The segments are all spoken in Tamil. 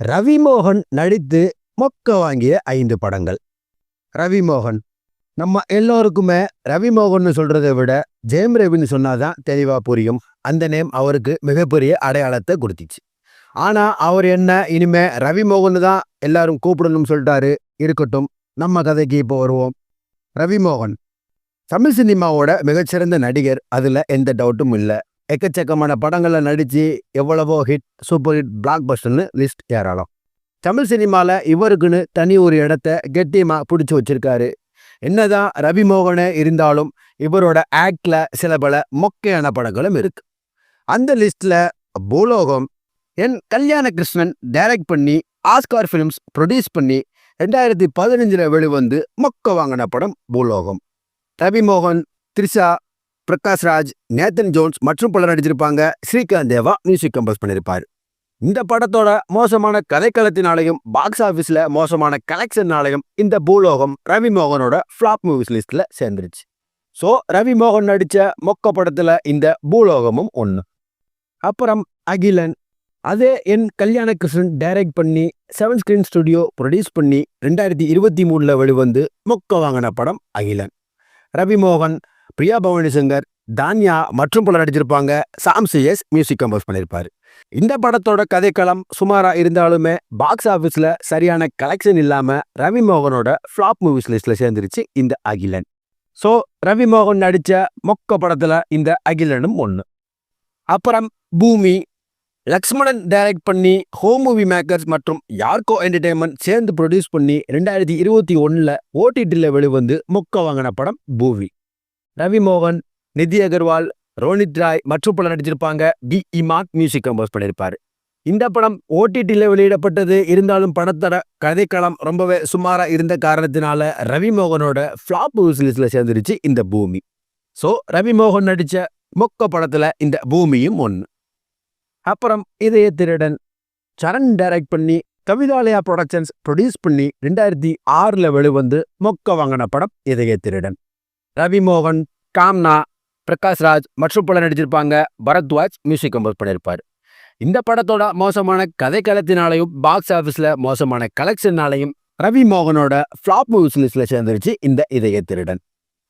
ரவிமோகன் நடித்து மொக்க வாங்கிய ஐந்து படங்கள். ரவிமோகன். நம்ம எல்லோருக்குமே ரவிமோகன் சொல்றதை விட ஜெயம் ரவின்னு சொன்னாதான் தெளிவா புரியும். அந்த நேம் அவருக்கு மிகப்பெரிய அடையாளத்தை கொடுத்துச்சு. ஆனா அவர் என்ன இனிமே ரவிமோகன் தான் எல்லாரும் கூப்பிடணும்னு சொல்லிட்டாரு. இருக்கட்டும் நம்ம கதைக்கு இப்போ வருவோம். ரவிமோகன். தமிழ் சினிமாவோட மிகச்சிறந்த நடிகர் அதுல எந்த டவுட்டும் இல்லை. எக்கச்சக்கமான படங்களில் நடிச்சு எவ்வளவோ ஹிட் சூப்பர் ஹிட் பிளாக் பஸ்டர்னு லிஸ்ட் ஏறாலும் தமிழ் சினிமாவில் இவருக்குன்னு தனி ஒரு இடத்த கெட்டியமாக பிடிச்சி வச்சிருக்காரு. என்னதான் ரவிமோகனே இருந்தாலும் இவரோட ஆக்டில் சில பல மொக்கையான படங்களும் இருக்கு. அந்த லிஸ்ட்ல பூலோகம் என் கல்யாண கிருஷ்ணன் டைரக்ட் பண்ணி ஆஸ்கார் ஃபிலிம்ஸ் ப்ரொடியூஸ் பண்ணி ரெண்டாயிரத்தி பதினஞ்சில் வெளிவந்து மொக்க வாங்கின படம் பூலோகம். ரவிமோகன் த்ரிஷா பிரகாஷ் ராஜ் நேத்தன் ஜோன்ஸ் மற்றும் பலர் நடிச்சிருப்பாங்க. ஸ்ரீகாந்த் தேவா மியூசிக் கம்போஸ் பண்ணியிருப்பார் இந்த படத்தோட மோசமான கதைக்களத்தினாலையும் பாக்ஸ் ஆஃபீஸில் மோசமான கலெக்ஷன்னாலையும் இந்த பூலோகம் ரவி மோகனோட ஃப்ளாப் மூவிஸ் லிஸ்ட்டில் சேர்ந்துருச்சு. ஸோ ரவி மோகன் நடித்த மொக்க படத்தில் இந்த பூலோகமும் ஒன்று அப்புறம் அகிலன். அதே என் கல்யாண கிருஷ்ணன் டைரக்ட் பண்ணி செவன் ஸ்கிரீன் ஸ்டுடியோ ப்ரொடியூஸ் பண்ணி ரெண்டாயிரத்தி இருபத்தி மூணில் வெளிவந்து மொக்க வாங்கின படம் அகிலன். ரவிமோகன் பிரியா பவானி சங்கர் தான்யா மற்றும் பலர் நடிச்சிருப்பாங்க. சாம் சிஎஸ் மியூசிக் கம்போஸ் பண்ணியிருப்பார் இந்த படத்தோட கதைக்களம் சுமாரா இருந்தாலுமே பாக்ஸ் ஆஃபீஸில் சரியான கலெக்ஷன் இல்லாம ரவி மோகனோட ஃப்ளாப் மூவிஸ் லிஸ்ட்ல சேர்ந்துருச்சு இந்த அகிலன். ஸோ ரவி மோகன் நடிச்ச மொக்க படத்துல இந்த அகிலனும் ஒன்று அப்புறம் பூமி லக்ஷ்மணன் டைரக்ட் பண்ணி ஹோம் மூவி மேக்கர்ஸ் மற்றும் யார்கோ என்டர்டைன்மெண்ட் சேர்ந்து ப்ரொடியூஸ் பண்ணி ரெண்டாயிரத்தி இருபத்தி ஒன்றில் ஓடிடியில் வெளிவந்து மொக்க வாங்கின படம் பூவி ரவி மோகன் நிதி அகர்வால் ரோனித் ராய் மற்றும் பலர் நடிச்சிருப்பாங்க. டி இமாக் மியூசிக் கம்போஸ் பண்ணியிருப்பார். இந்த படம் ஓடிடியில் வெளியிடப்பட்டது. இருந்தாலும் படத்தோட கதைக்களம் ரொம்பவே சுமாராக இருந்த காரணத்தினால ரவி மோகனோட ஃப்ளாப் லிஸ்ட்ல சேர்ந்துருச்சு இந்த பூமி. ஸோ ரவிமோகன் நடித்த மொக்க படத்தில் இந்த பூமியும் ஒன்று அப்புறம் இதய திருடன். சரண் டைரக்ட் பண்ணி கவிதாலயா ப்ரொடக்ஷன்ஸ் ப்ரொடியூஸ் பண்ணி ரெண்டாயிரத்தி ஆறில் வெளிவந்து மொக்க வாங்கின படம் இதய திருடன். ரவிமோகன் காம்னா பிரகாஷ் ராஜ் மற்றும் பலர் நடிச்சிருப்பாங்க. பரத்வாஜ் மியூசிக் கம்போஸ் பண்ணியிருப்பார் இந்த படத்தோட மோசமான கதைக்களத்தினாலையும் பாக்ஸ் ஆஃபீஸில் மோசமான கலெக்ஷனாலையும் ரவி மோகனோட ஃப்ளாப் மூவிஸ் லிஸ்ட்டில் சேர்ந்துருச்சு இந்த இதய திருடன்.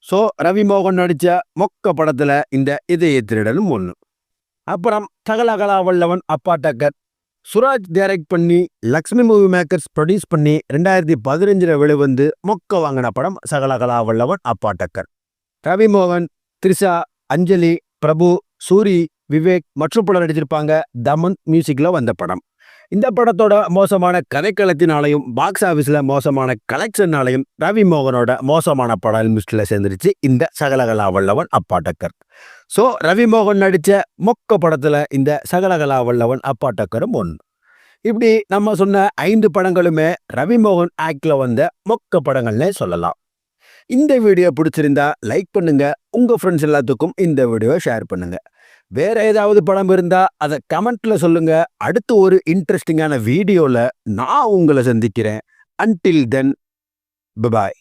ஸோ ரவி மோகன் நடித்த மொக்க படத்தில் இந்த இதய திருடனும் ஒன்று அப்புறம் தகலகலா வல்லவன் அப்பா டக்கர் சுராஜ் டைரக்ட் பண்ணி லக்ஷ்மி மூவி மேக்கர்ஸ் ப்ரொடியூஸ் பண்ணி ரெண்டாயிரத்தி பதினஞ்சில் வெளிவந்து மொக்க வாங்கின படம் சகலகலா வல்லவன் அப்பா டக்கர் ரவிமோகன் த்ரிஷா அஞ்சலி பிரபு சூரி விவேக் மற்றும் பலர் நடிச்சிருப்பாங்க தமன் மியூசிக்ல வந்த படம். இந்த படத்தோட மோசமான கதைக்களத்தினாலையும் பாக்ஸ் ஆஃபீஸில் மோசமான கலெக்ஷனாலையும் ரவி மோகனோட மோசமான படம் லிஸ்ட்டில் சேர்ந்துருச்சு இந்த சகலகலா வல்லவன் அப்பாட்டக்கர். ஸோ ரவி மோகன் நடித்த மொக்க படத்தில் இந்த சகலகலா வல்லவன் அப்பாட்டக்கரும் ஒன்று. இப்படி நம்ம சொன்ன ஐந்து படங்களுமே ரவி மோகன் ஆக்டில் வந்த மொக்க படங்கள்னே சொல்லலாம். இந்த வீடியோ பிடிச்சிருந்தா லைக் பண்ணுங்கள் உங்கள் ஃப்ரெண்ட்ஸ் எல்லாத்துக்கும் இந்த வீடியோவை ஷேர் பண்ணுங்கள் வேற ஏதாவது படம் இருந்தா அதை கமெண்ட்ல சொல்லுங்க. அடுத்து ஒரு இன்ட்ரெஸ்டிங்கான வீடியோல நான் உங்களை சந்திக்கிறேன். Until then bye bye